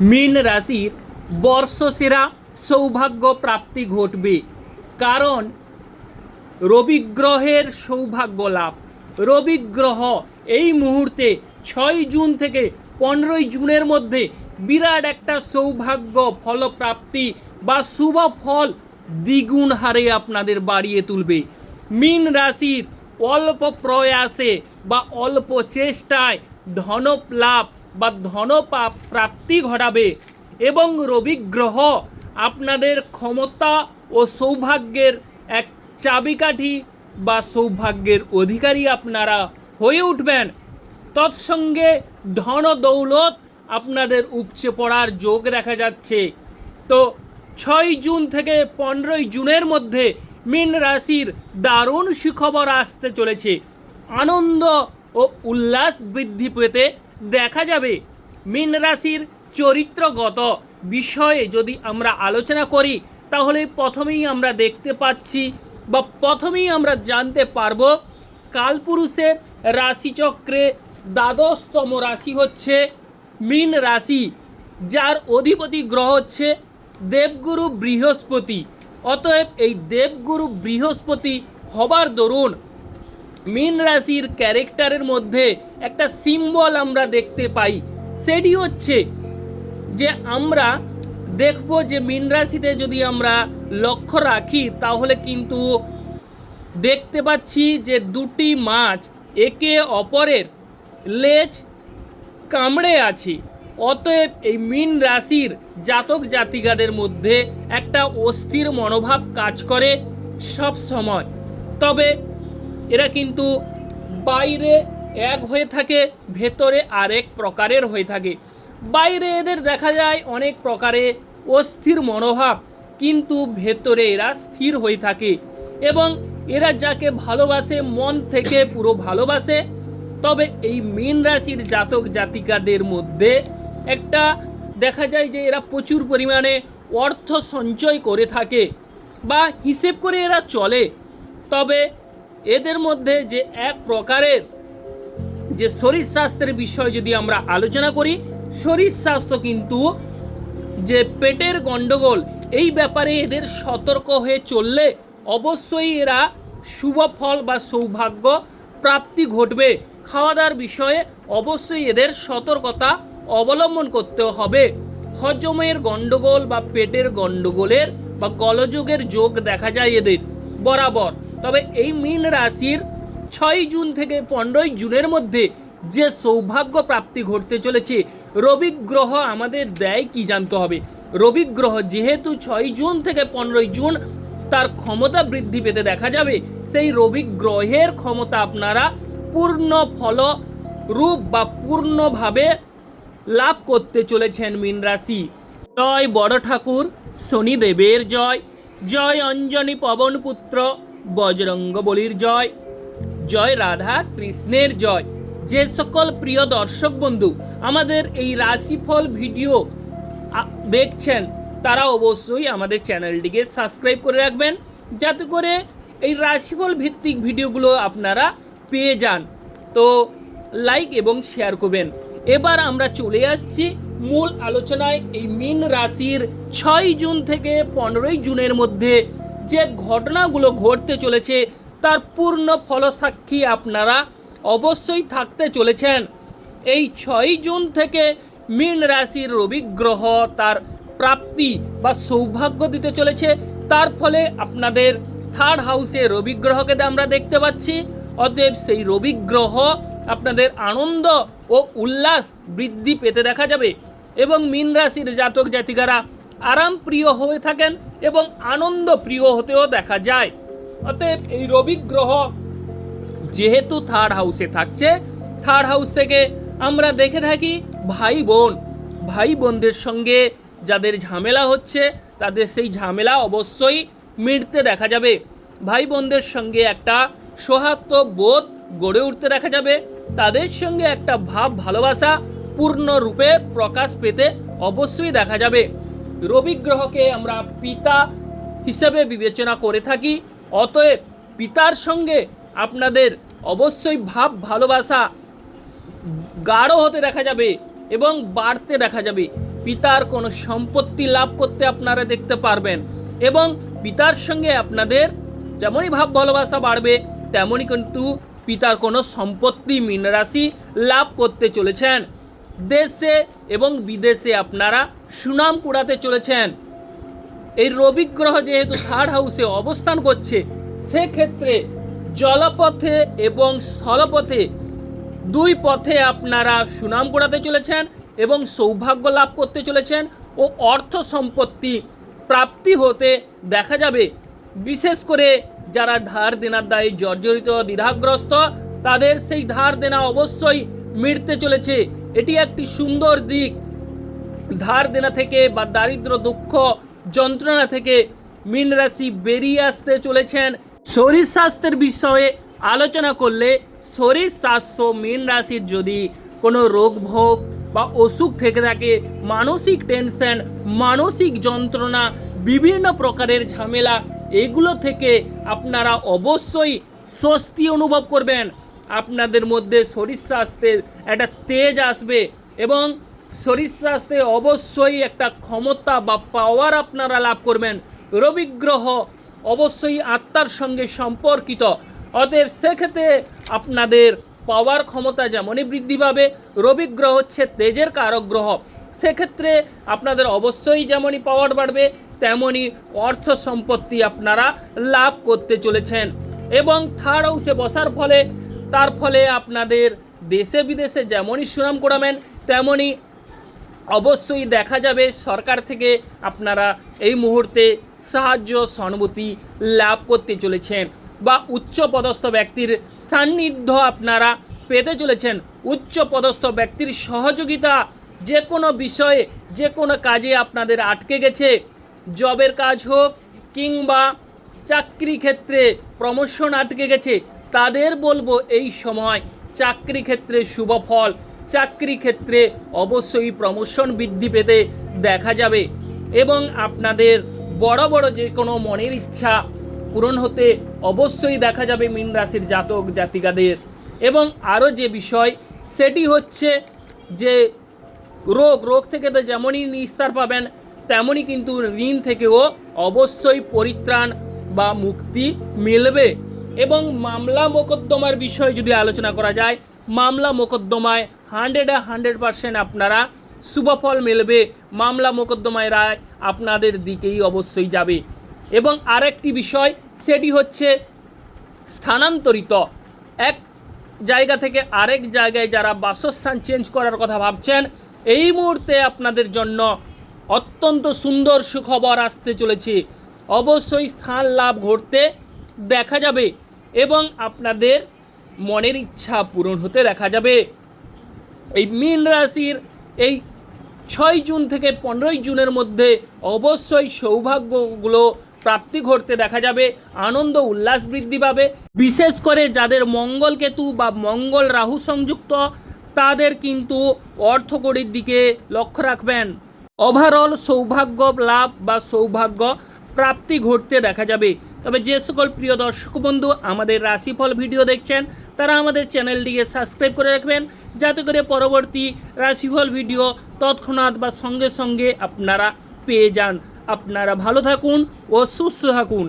মীন রাশির বর্ষসেরা সৌভাগ্য প্রাপ্তি ঘটবে। কারণ রবি গ্রহের সৌভাগ্য লাভ। রবি গ্রহ এই মুহূর্তে ছয় জুন থেকে পনেরোই জুনের মধ্যে বিরাট একটা সৌভাগ্য ফলপ্রাপ্তি বা শুভ ফল দ্বিগুণ হারে আপনাদের বাড়িয়ে তুলবে। মীন রাশির অল্প প্রয়াসে বা অল্প চেষ্টায় ধনপ লাভ বা ধনপাপ প্রাপ্তি ঘটাবে এবং রবি গ্রহ আপনাদের ক্ষমতা ও সৌভাগ্যের এক চাবিকাঠি বা সৌভাগ্যের অধিকারী আপনারা হয়ে উঠবেন। তৎসঙ্গে ধন দৌলত আপনাদের উপচে পড়ার যোগ দেখা যাচ্ছে। তো ছয় জুন থেকে পনেরোই জুনের মধ্যে মীন রাশির দারুণ সুখবর আসতে চলেছে। আনন্দ ও উল্লাস বৃদ্ধি পেতে দেখা যাবে। মীন রাশির চরিত্রগত বিষয়ে যদি আমরা আলোচনা করি, তাহলে প্রথমেই আমরা দেখতে পাচ্ছি বা প্রথমেই আমরা জানতে পারব কালপুরুষের রাশিচক্রে দ্বাদশতম রাশি হচ্ছে মীন রাশি, যার অধিপতি গ্রহ হচ্ছে দেবগুরু বৃহস্পতি। অতএব এই দেবগুরু বৃহস্পতি হবার দরুন মীন রাশির ক্যারেক্টারের মধ্যে একটা সিম্বল আমরা দেখতে পাই। সেটি হচ্ছে যে আমরা দেখব যে মীন রাশিতে যদি আমরা লক্ষ্য রাখি, তাহলে কিন্তু দেখতে পাচ্ছি যে দুটি মাছ একে অপরের লেজ কামড়ে আছে। অতএব এই মীন রাশির জাতক জাতিকাদের মধ্যে একটা অস্থির মনোভাব কাজ করে সব সময় তবে এরা কিন্তু বাইরে এক হয়ে থাকে, ভেতরে আরেক প্রকারের হয়ে থাকে। বাইরে এদের দেখা যায় অনেক প্রকারে অস্থির মনোভাব, কিন্তু ভেতরে এরা স্থির হয়ে থাকে এবং এরা যাকে ভালোবাসে, মন থেকে পুরো ভালোবাসে। তবে এই মীন রাশির জাতক জাতিকাদের মধ্যে একটা দেখা যায় যে এরা প্রচুর পরিমাণে অর্থ সঞ্চয় করে থাকে বা হিসেব করে এরা চলে। তবে এদের মধ্যে যে এক প্রকারের যে শরীর স্বাস্থ্যের বিষয় যদি আমরা আলোচনা করি, শরীর স্বাস্থ্য কিন্তু যে পেটের গণ্ডগোল এই ব্যাপারে এদের সতর্ক হয়ে চললে অবশ্যই এরা শুভ ফল বা সৌভাগ্য প্রাপ্তি ঘটবে। খাওয়া দাওয়ার বিষয়ে অবশ্যই এদের সতর্কতা অবলম্বন করতে হবে। হজমের গণ্ডগোল বা পেটের গণ্ডগোলের বা গলযোগের যোগ দেখা যায় এদের। বরাবর। তবে এই মীন রাশির ছয় জুন থেকে পনেরোই জুনের মধ্যে যে সৌভাগ্য প্রাপ্তি ঘটতে চলেছে, রবি গ্রহ আমাদের দেয় কি জানতে হবে? রবি গ্রহ যেহেতু ছয় জুন থেকে পনেরোই জুন তার ক্ষমতা বৃদ্ধি পেতে দেখা যাবে, সেই রবি গ্রহের ক্ষমতা আপনারা পূর্ণ ফল রূপ বা পূর্ণভাবে লাভ করতে চলেছেন মীন রাশি। জয় বড় ঠাকুর, শনিদেবের জয়। জয় অঞ্জনী পবন পুত্র বজরঙ্গ বলির জয়। জয় রাধা কৃষ্ণের জয়। যে সকল প্রিয় দর্শক বন্ধু আমাদের এই রাশিফল ভিডিও দেখছেন, তারা অবশ্যই আমাদের চ্যানেলটিকে সাবস্ক্রাইব করে রাখবেন, যাতে করে এই রাশিফল ভিত্তিক ভিডিওগুলো আপনারা পেয়ে যান। তো লাইক এবং শেয়ার করবেন। এবার আমরা চলে আসছি মূল আলোচনায়। এই মীন রাশির ছয় জুন থেকে পনেরোই জুনের মধ্যে যে ঘটনাগুলো ঘটতে চলেছে, তার পূর্ণ ফলসাক্ষী আপনারা অবশ্যই থাকতে চলেছেন। এই ছয় জুন থেকে মীন রাশির রবি গ্রহ তার প্রাপ্তি বা সৌভাগ্য দিতে চলেছে। তার ফলে আপনাদের থার্ড হাউসে রবি গ্রহকে আমরা দেখতে পাচ্ছি, অতএব সেই রবি গ্রহ আপনাদের আনন্দ ও উল্লাস বৃদ্ধি পেতে দেখা যাবে। এবং মীন রাশির জাতক জাতিকারা আরাম প্রিয় হয়ে থাকেন। এবং আনন্দ প্রিয় হতেও দেখা যায়। অতএব এই রবি গ্রহ যেহেতু থার্ড হাউসে থাকছে থার্ড হাউস থেকে আমরা দেখে থাকি ভাই বোন। ভাই বোনদের সঙ্গে যাদের ঝামেলা হচ্ছে, তাদের সেই ঝামেলা অবশ্যই মিটতে দেখা যাবে। ভাই বোনদের সঙ্গে একটা সৌহার্দ্য বোধ গড়ে উঠতে দেখা যাবে। তাদের সঙ্গে একটা ভাব ভালোবাসা পূর্ণরূপে প্রকাশ পেতে অবশ্যই দেখা যাবে। রবি গ্রহকে আমরা পিতা হিসেবে বিবেচনা করে থাকি। অতএব পিতার সঙ্গে আপনাদের অবশ্যই ভাব ভালোবাসা গাঢ় হতে দেখা যাবে এবং বাড়তে দেখা যাবে। পিতার কোনো সম্পত্তি লাভ করতে আপনারা দেখতে পারবেন এবং পিতার সঙ্গে আপনাদের যেমনই ভাব ভালোবাসা বাড়বে, তেমনই কিন্তু পিতার কোনো সম্পত্তি মীন রাশি লাভ করতে চলেছেন। দেশে এবং বিদেশে আপনারা সুনাম কুড়াতে চলেছেন। এই রবি গ্রহ যেহেতু থার্ড হাউসে অবস্থান করছে, সেক্ষেত্রে জলপথে এবং স্থলপথে দুই পথে আপনারা সুনাম কুড়াতে চলেছেন এবং সৌভাগ্য লাভ করতে চলেছেন ও অর্থ সম্পত্তি প্রাপ্তি হতে দেখা যাবে। বিশেষ করে যারা ধার দেনার দায়ে জর্জরিত দ্বিধাগ্রস্ত, তাদের সেই ধার দেনা অবশ্যই মিটতে চলেছে। এটি একটি সুন্দর দিক। ধার দেনা থেকে বা দারিদ্র দুঃখ যন্ত্রণা থেকে মীন রাশি বেরিয়ে আসতে চলেছেন। শরীর স্বাস্থ্যের বিষয়ে আলোচনা করলে শরীর স্বাস্থ্য মীন রাশির যদি কোনো রোগ, ভোগ বা অসুখ থেকে থাকে, মানসিক টেনশন, মানসিক যন্ত্রণা, বিভিন্ন প্রকারের ঝামেলা, এগুলো থেকে আপনারা অবশ্যই স্বস্তি অনুভব করবেন। আপনাদের মধ্যে শরীর স্বাস্থ্যের একটা তেজ আসবে এবং শরীর স্বাস্থ্যে অবশ্যই একটা ক্ষমতা বা পাওয়ার আপনারা লাভ করবেন। রবি গ্রহ অবশ্যই আত্মার সঙ্গে সম্পর্কিত। অতএব সেক্ষেত্রে আপনাদের পাওয়ার ক্ষমতা যেমনই বৃদ্ধি পাবে, রবি গ্রহ হচ্ছে তেজের কারক গ্রহ। সেক্ষেত্রে আপনাদের অবশ্যই যেমনই পাওয়ার বাড়বে, তেমনই অর্থ সম্পত্তি আপনারা লাভ করতে চলেছেন। এবং থার্ড হাউসে বসার ফলে তার ফলে আপনাদের দেশে বিদেশে যেমনই সুনাম করাবেন, তেমনই অবশ্যই দেখা যাবে সরকার থেকে আপনারা এই মুহূর্তে সাহায্য, সহানুভূতি লাভ করতে চলেছেন বা উচ্চ পদস্থ ব্যক্তির সান্নিধ্য আপনারা পেতে চলেছেন। উচ্চ পদস্থ ব্যক্তির সহযোগিতা যে কোনো বিষয়ে, যে কোনো কাজে আপনাদের আটকে গেছে। জবের কাজ হোক কিংবা চাকরি ক্ষেত্রে প্রমোশন আটকে গেছে। তাদের বলব এই সময় চাকরি ক্ষেত্রে শুভ ফল, চাকরি ক্ষেত্রে অবশ্যই প্রমোশন বৃদ্ধি পেতে দেখা যাবে এবং আপনাদের বড় বড় যে কোনো মনের ইচ্ছা পূরণ হতে অবশ্যই দেখা যাবে মীন রাশির জাতক জাতিকাদের। এবং আরও যে বিষয়, সেটি হচ্ছে যে রোগ রোগ থেকে তো যেমনই নিস্তার পাবেন, তেমনই কিন্তু ঋণ থেকেও অবশ্যই পরিত্রাণ বা মুক্তি মিলবে। এবং মামলা মোকদ্দমার বিষয়ে যদি আলোচনা করা যায়, মামলা মোকদ্দমায় হান্ড্রেডে হান্ড্রেড পারসেন্ট আপনারা শুভফল মেলবে। মামলা মোকদ্দমায় রায় আপনাদের দিকেই অবশ্যই যাবে। এবং আরেকটি বিষয়, সেটি হচ্ছে স্থানান্তরিত। এক জায়গা থেকে আরেক জায়গায় যারা বাসস্থান চেঞ্জ করার কথা ভাবছেন, এই মুহূর্তে আপনাদের জন্য অত্যন্ত সুন্দর সুখবর আসতে চলেছে। অবশ্যই স্থান লাভ ঘটতে দেখা যাবে। এবং আপনাদের মনের ইচ্ছা পূরণ হতে দেখা যাবে। এই মীন রাশির এই ছয় জুন থেকে পনেরোই জুনের মধ্যে অবশ্যই সৌভাগ্যগুলো প্রাপ্তি ঘটতে দেখা যাবে, আনন্দ উল্লাস বৃদ্ধি পাবে। বিশেষ করে যাদের মঙ্গল কেতু বা মঙ্গল রাহু সংযুক্ত, তাদের কিন্তু অর্থকড়ির দিকে লক্ষ্য রাখবেন। ওভারঅল সৌভাগ্য লাভ বা সৌভাগ্য প্রাপ্তি ঘটতে দেখা যাবে। তবে যে সকল প্রিয় দর্শক বন্ধু আমাদের রাশিফল ভিডিও দেখছেন, তারা আমাদের চ্যানেলটিকে সাবস্ক্রাইব করে রাখবেন, যাতে করে পরবর্তী রাশিফল ভিডিও তৎক্ষণাৎ বা সঙ্গে সঙ্গে আপনারা পেয়ে যান। আপনারা ভালো থাকুন ও সুস্থ থাকুন।